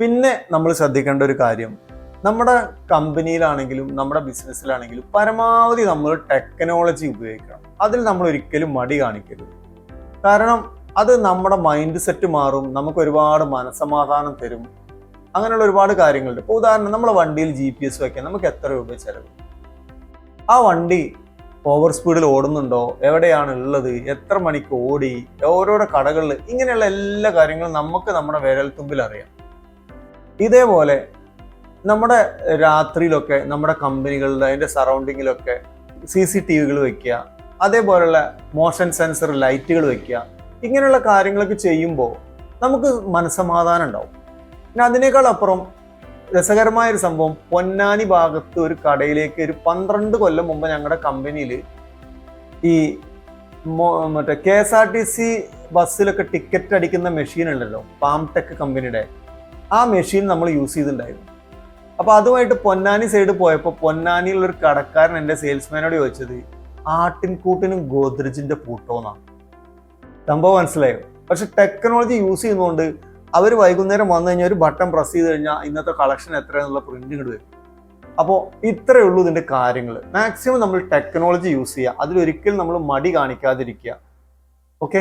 പിന്നെ നമ്മൾ ശ്രദ്ധിക്കേണ്ട ഒരു കാര്യം നമ്മുടെ കമ്പനിയിലാണെങ്കിലും നമ്മുടെ ബിസിനസ്സിലാണെങ്കിലും പരമാവധി നമ്മൾ ടെക്നോളജി ഉപയോഗിക്കണം. അതിൽ നമ്മൾ ഒരിക്കലും മടി കാണിക്കരുത്. കാരണം അത് നമ്മുടെ മൈൻഡ് സെറ്റ് മാറും നമുക്ക് ഒരുപാട് മനസമാധാനം തരും. അങ്ങനെയുള്ള ഒരുപാട് കാര്യങ്ങളുണ്ട്. ഇപ്പോൾ ഉദാഹരണം നമ്മളെ വണ്ടിയിൽ ജി പി എസ് വയ്ക്കാൻ നമുക്ക് എത്ര രൂപ ചെലവ്? ആ വണ്ടി ഓവർ സ്പീഡിൽ ഓടുന്നുണ്ടോ? എവിടെയാണ് ഉള്ളത്? എത്ര മണിക്ക് ഓടി? ഓരോരോ കടകളിൽ ഇങ്ങനെയുള്ള എല്ലാ കാര്യങ്ങളും നമുക്ക് നമ്മുടെ വിരൽത്തുമ്പിൽ അറിയാം. ഇതേപോലെ നമ്മുടെ രാത്രിയിലൊക്കെ നമ്മുടെ കമ്പനികളുടെ അതിന്റെ സറൗണ്ടിങ്ങിലൊക്കെ സി സി ടി വികൾ വെക്കുക അതേപോലെയുള്ള മോഷൻ സെൻസർ ലൈറ്റുകൾ വെക്കുക ഇങ്ങനെയുള്ള കാര്യങ്ങളൊക്കെ ചെയ്യുമ്പോൾ നമുക്ക് മനസ്സമാധാനം ഉണ്ടാവും. പിന്നെ അതിനേക്കാൾ അപ്പുറം രസകരമായ ഒരു സംഭവം പൊന്നാനി ഭാഗത്ത് ഒരു കടയിലേക്ക് ഒരു പന്ത്രണ്ട് കൊല്ലം മുമ്പ് ഞങ്ങളുടെ കമ്പനിയിൽ ഈ മറ്റേ K S R T C ബസ്സിലൊക്കെ ടിക്കറ്റ് അടിക്കുന്ന മെഷീൻ ഉണ്ടല്ലോ പാംടെക് കമ്പനിയുടെ. ആ മെഷീൻ നമ്മൾ യൂസ് ചെയ്തിട്ടുണ്ടായിരുന്നു. അപ്പോൾ അതുമായിട്ട് പൊന്നാനി സൈഡ് പോയപ്പോൾ പൊന്നാനിയുള്ള ഒരു കടക്കാരൻ എന്റെ സെയിൽസ്മാനോട് ചോദിച്ചത് ആട്ടിൻകൂട്ടിനും ഗോദ്രജിന്റെ പൂട്ടോന്നാണ് സംഭവം മനസ്സിലായോ? പക്ഷെ ടെക്നോളജി യൂസ് ചെയ്യുന്നതുകൊണ്ട് അവർ വൈകുന്നേരം വന്നു കഴിഞ്ഞാൽ ഒരു ബട്ടൺ പ്രസ് ചെയ്ത് കഴിഞ്ഞാൽ ഇന്നത്തെ കളക്ഷൻ എത്രയാന്നുള്ള പ്രിന്റ് ഇങ്ങോട്ട് വരും. അപ്പോൾ ഇത്രയേ ഉള്ളൂ ഇതിന്റെ കാര്യങ്ങൾ മാക്സിമം നമ്മൾ ടെക്നോളജി യൂസ് ചെയ്യുക അതിലൊരിക്കലും നമ്മൾ മടി കാണിക്കാതിരിക്കുക. ഓക്കെ